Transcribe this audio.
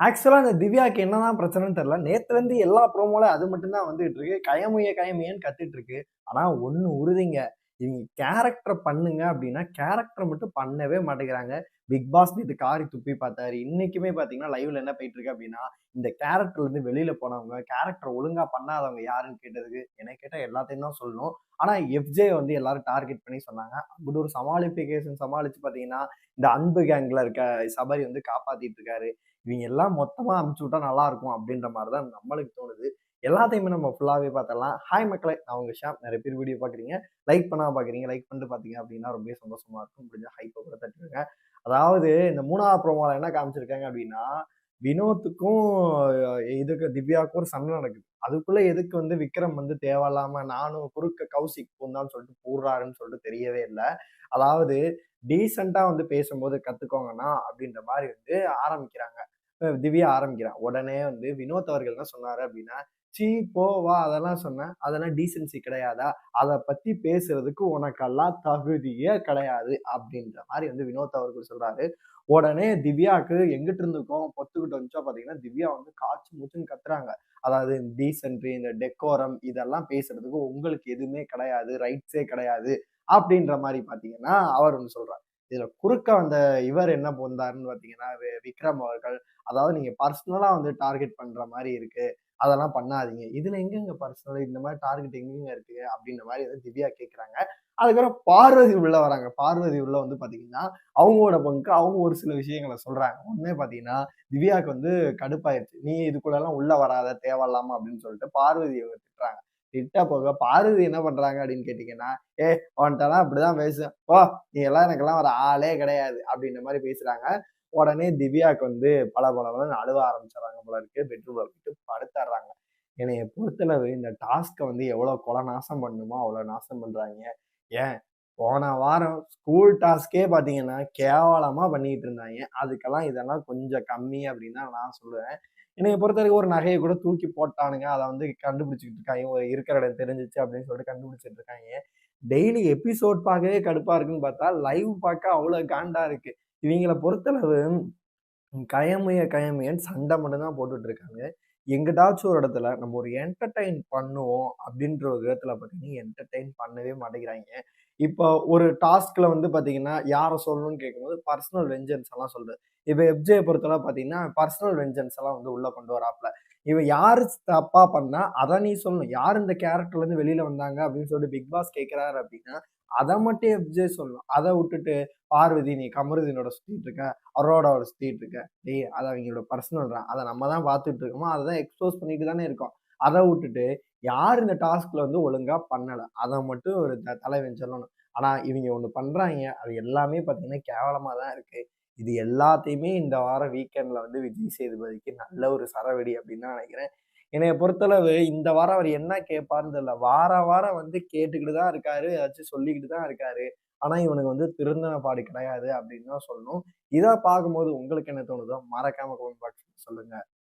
ஆக்சுவலாக இந்த திவ்யாக்கு என்னதான் பிரச்சனைன்னு தெரில நேற்றுலேருந்து எல்லா ப்ரோமோல அது மட்டும்தான் வந்துகிட்டு இருக்கு. கயமுய கயமுயன்னு கத்திட்டு இருக்கு. ஆனால் ஒன்று உறுதிங்க. இவங்க கேரக்டர் பண்ணுங்க அப்படின்னா கேரக்டர் மட்டும் பண்ணவே மாட்டேங்கிறாங்க. பிக் பாஸ் இது காரி துப்பி பார்த்தாரு. இன்னைக்குமே பார்த்தீங்கன்னா, லைவ்ல என்ன போயிட்டு இருக்கு அப்படின்னா இந்த கேரக்டர்லருந்து வெளியில போனவங்க, கேரக்டர் ஒழுங்கா பண்ணாதவங்க யாருன்னு கேட்டதுக்கு, என்ன கேட்டால் எல்லாத்தையும் தான் சொல்லணும். ஆனா எஃப்ஜே வந்து எல்லாரும் டார்கெட் பண்ணி சொன்னாங்க. அப்படி ஒரு சமாளிஃபிகேஷன் சமாளிச்சு பார்த்தீங்கன்னா, இந்த அன்பு கேங்ல இருக்க சபரி வந்து காப்பாத்திட்டு இருக்காரு. இவங்க எல்லாம் மொத்தமா அனுப்பிச்சு விட்டா நல்லா இருக்கும் அப்படின்ற மாதிரி தான் நம்மளுக்கு தோணுது. எல்லாத்தையுமே நம்ம ஃபுல்லாகவே பார்த்துடலாம். ஹாய் மக்களை நான் உங்கள் ஷாம். நிறைய பேர் வீடியோ பார்க்குறீங்க. லைக் பண்ணால் பார்க்குறீங்க. லைக் பண்ணிட்டு பார்த்தீங்க அப்படின்னா ரொம்பவே சந்தோஷமாக இருக்கும். முடிஞ்சா ஹைப்பை கூட தட்டுருங்க அதாவது இந்த மூணாவது ப்ரோமோவில் என்ன காமிச்சிருக்காங்க அப்படின்னா வினோத்துக்கும் இதுக்கு திவ்யாவுக்கும் ஒரு சண்டை நடக்குது. அதுக்குள்ள எதுக்கு வந்து விக்ரம் வந்து தேவையில்லாம நானும் குறுக்க கௌசிக் பூந்தான்னு சொல்லிட்டு போடுறாருன்னு சொல்லிட்டு தெரியவே இல்லை அதாவது டீசென்ட்டா வந்து பேசும்போது கற்றுக்கோங்கண்ணா அப்படின்ற மாதிரி வந்து ஆரம்பிக்கிறாங்க. திவ்யா ஆரம்பிக்கிறான் உடனே வந்து வினோத் அவர்கள் என்ன சொன்னாரு அப்படின்னா "ச்சீ! போவா அதெல்லாம் சொன்னேன் அதெல்லாம் டீசென்சி கிடையாதா? அதை பத்தி பேசுறதுக்கு உனக்கெல்லாம் தகுதியே கிடையாது." அப்படின்ற மாதிரி வந்து வினோத் அவர்கள் சொல்றாரு. உடனே திவ்யாவுக்கு எங்கிட்டு இருந்து பொத்துக்கிட்டு வந்துச்சோ பார்த்தீங்கன்னா, திவ்யா வந்து காய்ச்சி மூச்சுன்னு கத்துறாங்க. அதாவது டீசென்ட்ரி, இந்த டெக்கோரம் இதெல்லாம் பேசுறதுக்கு உங்களுக்கு எதுவுமே கிடையாது. ரைட்ஸே கிடையாது. அப்படின்ற மாதிரி பார்த்தீங்கன்னா, அவர் ஒன்று சொல்றாரு. இதுல குறுக்க வந்த இவர் என்ன பூந்தாருன்னு பார்த்தீங்கன்னா, விக்ரம் அவர்கள், அதாவது நீங்க பர்சனலா வந்து டார்கெட் பண்ற மாதிரி இருக்கு. அதெல்லாம் பண்ணாதீங்க. இதுல எங்கெங்க பர்சனல் இந்த மாதிரி டார்கெட் எங்கெங்க இருக்கு? அப்படின்ற மாதிரி வந்து திவ்யா கேட்குறாங்க. அதுக்கப்புறம் பார்வதி உள்ள வராங்க. பார்வதி உள்ள வந்து பார்த்தீங்கன்னா, அவங்களோட பங்கு அவங்க ஒரு சில விஷயங்கள சொல்றாங்க. ஒன்னே பார்த்தீங்கன்னா, திவ்யாவுக்கு வந்து கடுப்பாயிருச்சு. "நீ இதுக்குள்ளலாம் உள்ள வராத தேவையில்லாம" அப்படின்னு சொல்லிட்டு பார்வதிய திட்டுறாங்க. திட்ட போக பார்வதி என்ன பண்றாங்க அப்படின்னு கேட்டீங்கன்னா, ஏ உன்ட்டெல்லாம் அப்படிதான் பேசுவேன். ஓ நீ எல்லாம் எனக்கெல்லாம் ஒரு ஆளே கிடையாது." அப்படின்ற மாதிரி பேசுறாங்க. உடனே திவ்யாவுக்கு வந்து பளபளபளன்னு அழுவ ஆரம்பிச்சிடறாங்க போல இருக்கு. பெட்ரூம்ல விட்டு படுத்தர்றாங்க. என்னைய பொறுத்தளவு இந்த டாஸ்க்கை வந்து எவ்வளோ கொலை நாசம் பண்ணணுமோ, அவ்வளோ நாசம் பண்ணுறாங்க ஏன் போன வாரம் ஸ்கூல் டாஸ்க்கே பார்த்தீங்கன்னா, கேவலமாக பண்ணிட்டு இருந்தாங்க அதுக்கெல்லாம் இதெல்லாம் கொஞ்சம் கம்மி அப்படின்னு தான் நான் சொல்லுவேன். என்னைய பொறுத்தவரைக்கும் ஒரு நகையை கூட தூக்கி போட்டானுங்க. அதை வந்து கண்டுபிடிச்சிக்கிட்டு இருக்காங்க இருக்கிற இடம் தெரிஞ்சிச்சு அப்படின்னு சொல்லிட்டு கண்டுபிடிச்சிட்டு இருக்காங்க டெய்லி எபிசோட் பார்க்கவே கடுப்பாக இருக்குன்னு பார்த்தா, லைவ் பார்க்க அவ்வளோ காண்டா இருக்கு. இவங்களை பொறுத்தளவு கயமுய கயமுயன்னு சண்டை மட்டும்தான் போட்டுட்டு இருக்காங்க. எங்கிட்டாச்சும் ஒரு இடத்துல நம்ம ஒரு என்டர்டெயின் பண்ணுவோம் அப்படின்ற ஒரு விதத்தில் பார்த்தீங்கன்னா, என்டர்டெயின் பண்ணவே மாட்டேங்கிறாய்ங்க. இப்போ ஒரு டாஸ்கில் வந்து பார்த்தீங்கன்னா, யாரை சொல்லணும்னு கேட்கும்போது பர்சனல் வெஞ்சன்ஸ் எல்லாம் சொல்கிறது இப்போ எஃப்ஜே பொறுத்தளவு பார்த்தீங்கன்னா, பர்சனல் வெஞ்சன்ஸ் எல்லாம் வந்து உள்ளே கொண்டு வராப்பில் இவன் யார் தப்பா பண்ணா, அதான் நீ சொல்லணும். யார் இந்த கேரக்டர்லருந்து வெளியில வந்தாங்க அப்படின்னு சொல்லிட்டு பிக் பாஸ் கேட்கிறாரு அப்படின்னா அதை மட்டும் எஃப்ஜே சொல்லணும். அதை விட்டுட்டு பார்வதி நீ கமருதீனோட சுத்திட்டு இருக்க, அரோடாவோட சுத்திட்டு இருக்க. டேய் அதை அவங்களோட பர்சனல்றான் அதை நம்ம தான் பார்த்துட்டு இருக்கோமோ அதை தான் எக்ஸ்போஸ் பண்ணிட்டு தானே இருக்கோம். அதை விட்டுட்டு யார் இந்த டாஸ்க்ல வந்து ஒழுங்கா பண்ணலை அதை மட்டும் ஒரு த தலைவன் சொல்லணும். ஆனா இவங்க ஒன்று பண்ணுறாங்க அது எல்லாமே பார்த்தீங்கன்னா, கேவலமாக தான் இருக்கு. இது எல்லாத்தையுமே இந்த வாரம் வீக்கெண்ட்ல வந்து விஜய் சேதுபதிக்கு நல்ல ஒரு சரவெடி அப்படின்னு தான் நினைக்கிறேன் என்னைய பொறுத்தளவு இந்த வாரம் அவர் என்ன கேட்பாருன்னு தெரியல. வார வாரம் வந்து கேட்டுக்கிட்டு தான் இருக்காரு. ஏதாச்சும் சொல்லிக்கிட்டு தான் இருக்காரு. ஆனா இவனுக்கு வந்து திருந்தன பாடு கிடையாது அப்படின்னு தான் சொல்லணும். இதை பார்க்கும்போது உங்களுக்கு என்ன தோணுதோ மறக்காம கமெண்ட் பாக்ஸ் சொல்லுங்க.